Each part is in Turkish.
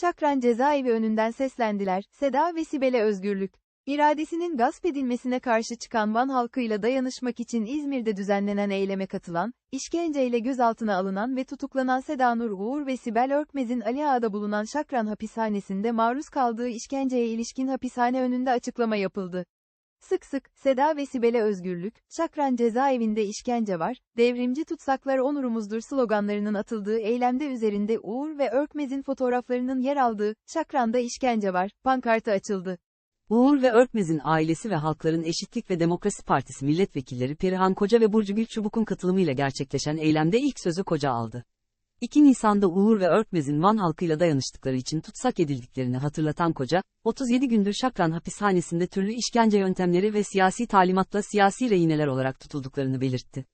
Şakran cezaevi önünden seslendiler, Seda ve Sibel'e özgürlük. İradesinin gasp edilmesine karşı çıkan Van halkıyla dayanışmak için İzmir'de düzenlenen eyleme katılan, işkenceyle gözaltına alınan ve tutuklanan Seda Nur Uğur ve Sibel Örkmez'in Ali Ağa'da bulunan Şakran hapishanesinde maruz kaldığı işkenceye ilişkin hapishane önünde açıklama yapıldı. Sık sık, Seda ve Sibel'e özgürlük, Şakran cezaevinde işkence var, devrimci tutsaklar onurumuzdur sloganlarının atıldığı eylemde üzerinde Uğur ve Örkmez'in fotoğraflarının yer aldığı, Şakran'da işkence var, pankartı açıldı. Uğur ve Örkmez'in ailesi ve Halkların Eşitlik ve Demokrasi Partisi milletvekilleri Perihan Koca ve Burcu Gül Çubuk'un katılımıyla gerçekleşen eylemde ilk sözü Koca aldı. 2 Nisan'da Uğur ve Örkmez'in Van halkıyla dayanıştıkları için tutsak edildiklerini hatırlatan Koca, 37 gündür Şakran hapishanesinde türlü işkence yöntemleri ve siyasi talimatla siyasi rehineler olarak tutulduklarını belirtti.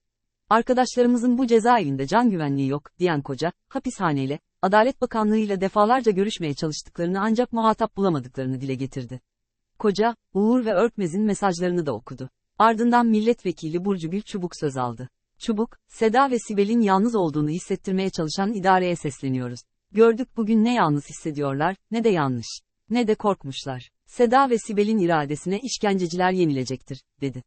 Arkadaşlarımızın bu cezaevinde can güvenliği yok, diyen Koca, hapishaneyle, Adalet Bakanlığı ile defalarca görüşmeye çalıştıklarını ancak muhatap bulamadıklarını dile getirdi. Koca, Uğur ve Örkmez'in mesajlarını da okudu. Ardından milletvekili Burcu Gül Çubuk söz aldı. Çubuk, Seda ve Sibel'in yalnız olduğunu hissettirmeye çalışan idareye sesleniyoruz. Gördük bugün ne yalnız hissediyorlar, ne de yanlış. Ne de korkmuşlar. Seda ve Sibel'in iradesine işkenceciler yenilecektir, dedi.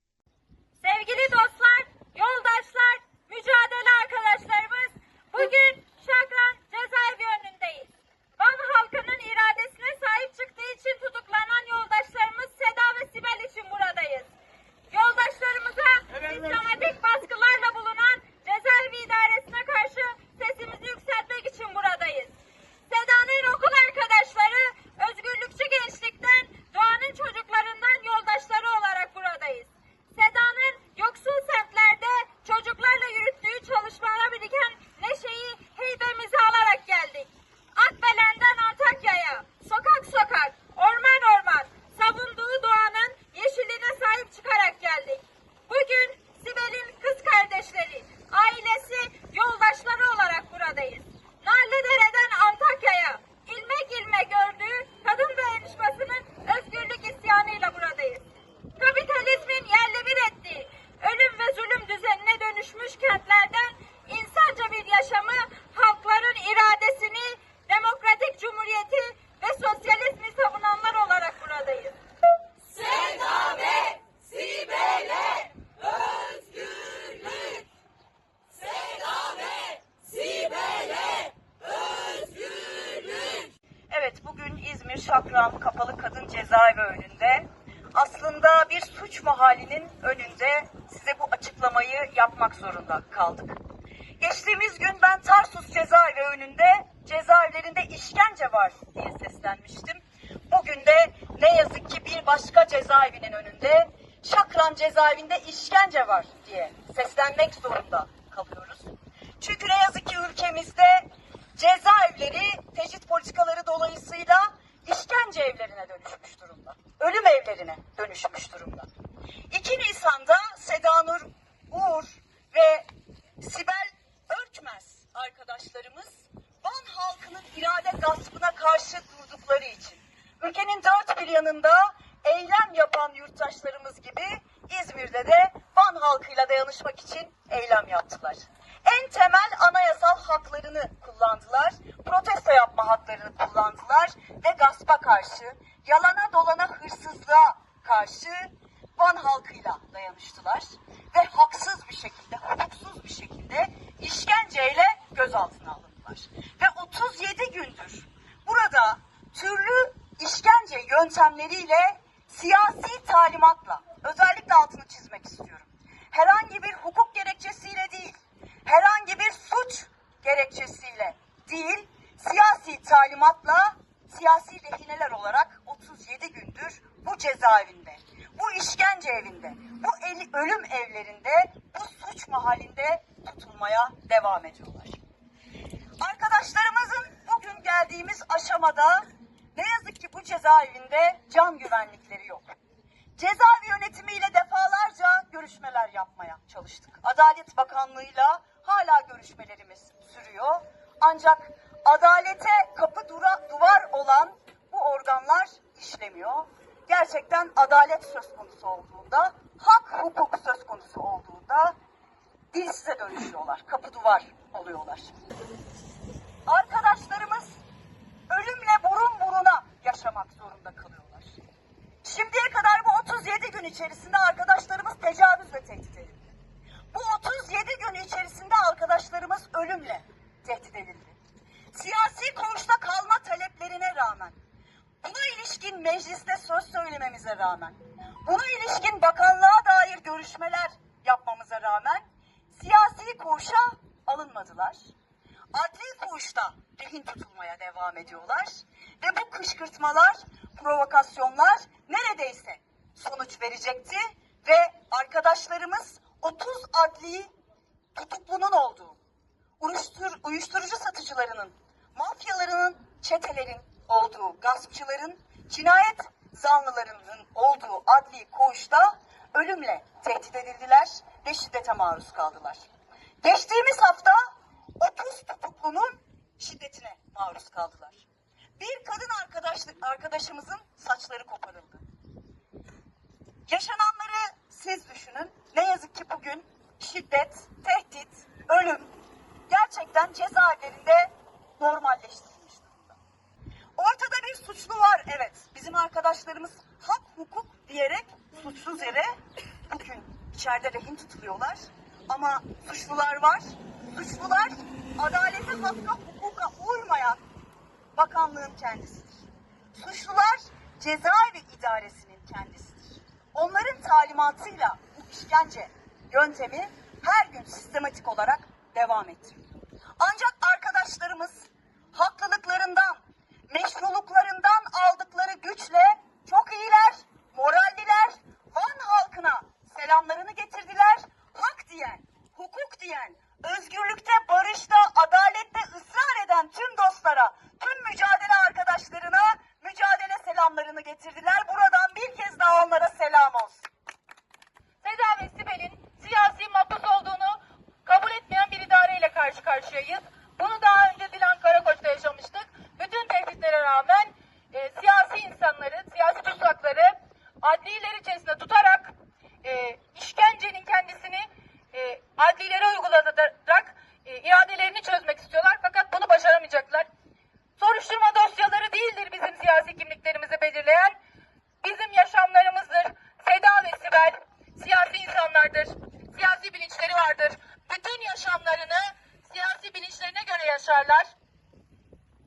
Bugün İzmir Şakran Kapalı Kadın Cezaevi önünde aslında bir suç mahallinin önünde size bu açıklamayı yapmak zorunda kaldık. Geçtiğimiz gün ben Tarsus cezaevi önünde cezaevlerinde işkence var diye seslenmiştim. Bugün de ne yazık ki bir başka cezaevinin önünde Şakran cezaevinde işkence var diye seslenmek zorunda kalıyoruz. Çünkü ne yazık ki ülkemizde cezaevleri tecrit politikaları dolayısıyla işkence evlerine dönüşmüş durumda. Ölüm evlerine dönüşmüş durumda. 2 Nisan'da Seda Nur Uğur ve Sibel Örkmez arkadaşlarımız Van halkının irade gaspına karşı durdukları için ülkenin dört bir yanında eylem yapan yurttaşlarımız gibi İzmir'de de Van halkıyla dayanışmak için eylem yaptılar. En temel anayasal haklarını kullandılar, protesto yapma haklarını kullandılar ve gaspa karşı, yalana dolana hırsızlığa karşı Van halkıyla dayanıştılar ve haksız bir şekilde, hukuksuz bir şekilde işkenceyle gözaltına alındılar. Ve 37 gündür burada türlü işkence yöntemleriyle siyasi talimatla, özellikle altını çizmek istiyorum. Herhangi bir hukuk gerekçesiyle değil, herhangi bir suç gerekçesiyle değil, siyasi talimatla siyasi rehineler olarak 37 gündür bu cezaevinde, bu işkence evinde, bu el- ölüm evlerinde, bu suç mahallinde tutulmaya devam ediyorlar. Arkadaşlarımızın bugün geldiğimiz aşamada ne yazık ki bu cezaevinde can güvenlikleri yok. Cezaevi yönetimiyle defalarca görüşmeler yapmaya çalıştık. Adalet Bakanlığı'yla hala görüşmelerimiz sürüyor. Ancak adalete kapı dura, duvar olan bu organlar işlemiyor. Gerçekten adalet söz konusu olduğunda, hak hukuk söz konusu olduğunda dilsize dönüşüyorlar. Kapı duvar oluyorlar. Arkadaşlarımız ölümle boy yaşamak zorunda kalıyorlar. Şimdiye kadar bu 37 gün içerisinde arkadaşlarımız tecavüz ve tehdit edildi. Bu 37 gün içerisinde arkadaşlarımız ölümle tehdit edildi. Siyasi koğuşta kalma taleplerine rağmen, buna ilişkin mecliste söz söylememize rağmen, buna ilişkin bakanlığa dair görüşmeler yapmamıza rağmen siyasi koğuşa alınmadılar. Adli koğuşta rehin tutulmaya devam ediyorlar ve bu kışkırtmalar, provokasyonlar neredeyse sonuç verecekti ve arkadaşlarımız 30 adli tutuklunun olduğu, uyuştur, uyuşturucu satıcılarının, mafyalarının, çetelerin olduğu, gaspçıların, cinayet zanlılarının olduğu adli koğuşta ölümle tehdit edildiler ve şiddete maruz kaldılar. Geçtiğimiz hafta 30 tutuklunun şiddetine maruz kaldılar. Bir kadın arkadaşlık arkadaşımızın saçları koparıldı. Yaşananları siz düşünün. Ne yazık ki bugün şiddet, tehdit, ölüm gerçekten cezaevlerinde. Ortada bir suçlu var evet. Bizim arkadaşlarımız hak hukuk diyerek suçsuz yere bugün içeride rehin tutuluyorlar. Ama suçlular var. Suçlular adalete, hakka, hukuka uymayan bakanlığın kendisidir. Suçlular cezaevi idaresinin kendisidir. Onların talimatıyla bu işkence yöntemi her gün sistematik olarak devam ettiriliyor. Ancak arkadaşlarımız haklılıklarından, meşruluklarından aldıkları güçle çok iyiler, moralliler, Van halkına selamlarını getirdiler. Hak diyen, hukuk diyen, özgürlükte, barışta, adalette belirleyen. Bizim yaşamlarımızdır. Seda ve Sibel siyasi insanlardır. Siyasi bilinçleri vardır. Bütün yaşamlarını siyasi bilinçlerine göre yaşarlar.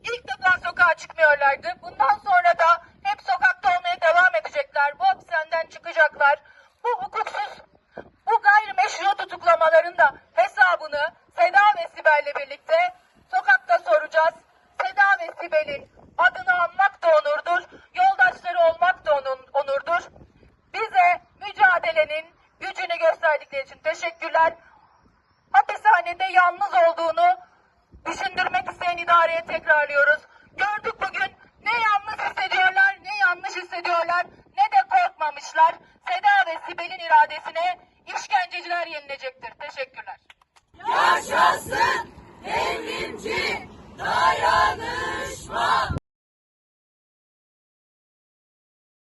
İlk defa sokağa çıkmıyorlardı. Bundan sonra da hep sokakta olmaya devam edecekler. Bu hapishaneden çıkacaklar. Bu hukuksuz, bu gayrimeşru tutuklamaların da hesabını Seda ve Sibel'le birlikte sokakta soracağız. Seda ve Sibel'in adını anmak da onurdur. Yoldaşları olmak da onun- onurdur. Bize mücadelenin gücünü gösterdikleri için teşekkürler. Hapishanede yalnız olduğunu düşündürmek isteyen idareye tekrarlıyoruz. Gördük bugün ne yalnız hissediyorlar, ne hissediyorlar, ne de korkmamışlar. Seda ve Sibel'in iradesine işkenceciler yenilecektir. Teşekkürler. Yaşasın devrimci dayanışma.